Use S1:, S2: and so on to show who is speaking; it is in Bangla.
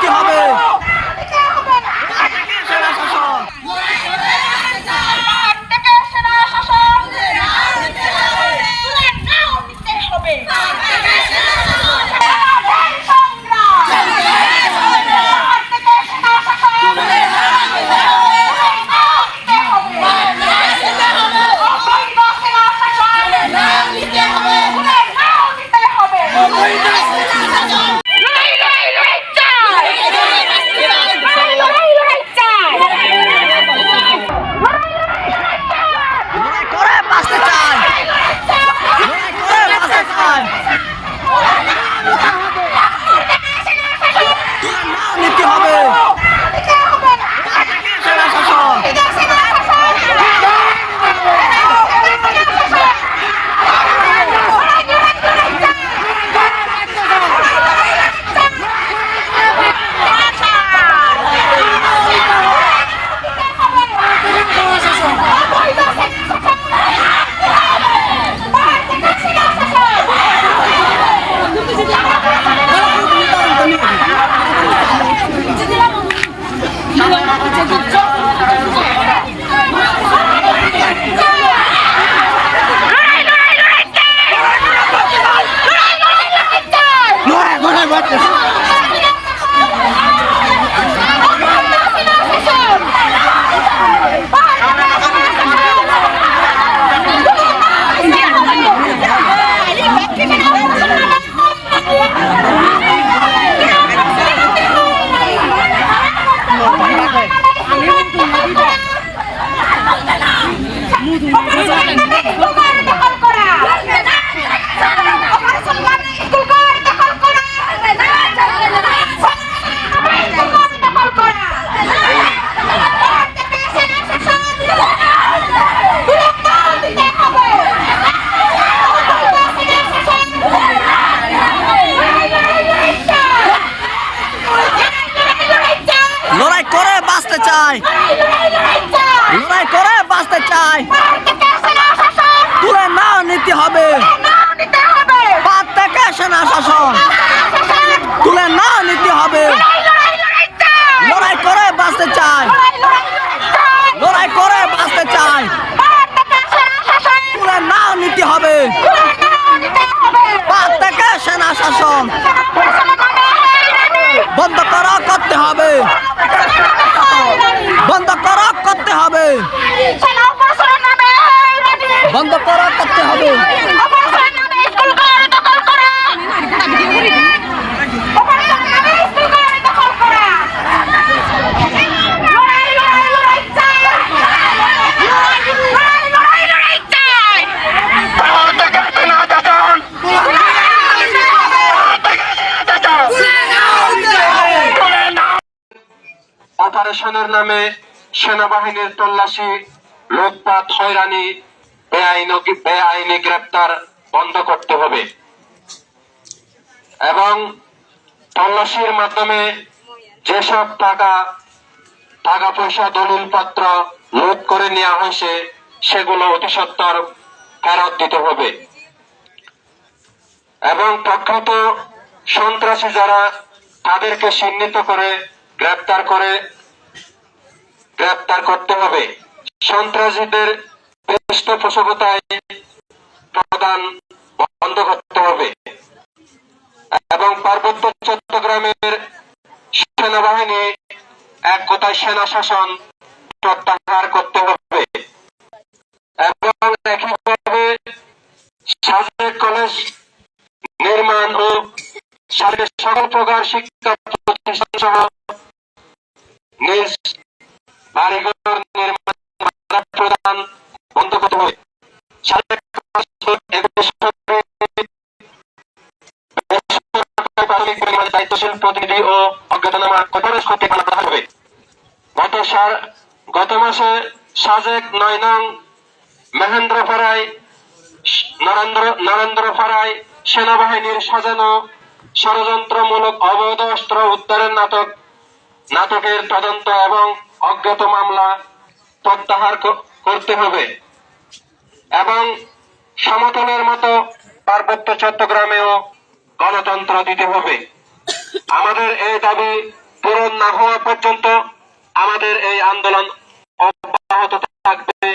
S1: কি হবে?
S2: অপারেশনের নামে
S3: সেনাবাহিনীর তল্লাশি, লুটপাট, হয়রানি, বেআইনি বেআইনি গ্রেপ্তার বন্ধ করতে হবে। এবং তল্লাশির মাধ্যমে যেসব টাকা টাকা পয়সা দলিল পত্র লুট করে নেওয়া হয়েছে, সেগুলো অতি সত্তর ফেরত দিতে হবে। এবং প্রখ্যাত সন্ত্রাসী যারা তাদেরকে চিহ্নিত করে, গ্রেপ্তার করে গ্রেপ্তার করতে হবে। সন্ত্রাসীদের পৃষ্ঠপোষকতায় প্রদান বন্ধ করতে হবে। এবং পার্বত্য চট্টগ্রামের সেনাবাহিনী এক কথায় সেনা শাসন প্রত্যাহার করতে হবে। এবং একইভাবে সাজেক কলেজ নির্মাণ ও সাজেক সকল প্রকার শিক্ষা প্রতিষ্ঠান সহ নিজ বাড়িঘর নির্মাণ প্রদান বন্ধ করতে হবে গত মাসে সাজেক নয় নং মহেন্দ্রপাড়ায় নরেন্দ্র নরেন্দ্রপাড়ায় সেনাবাহিনীর সাজানো ষড়যন্ত্রমূলক অবৈধ অস্ত্র উদ্ধারের নাটক নাটকের তদন্ত এবং অজ্ঞাত মামলা প্রত্যাহার করতে হবে। এবং সমতলের মতো পার্বত্য চট্টগ্রামেও গণতন্ত্র দিতে হবে। আমাদের এই দাবি পূরণ না হওয়া পর্যন্ত আমাদের এই আন্দোলন অব্যাহত থাকবে।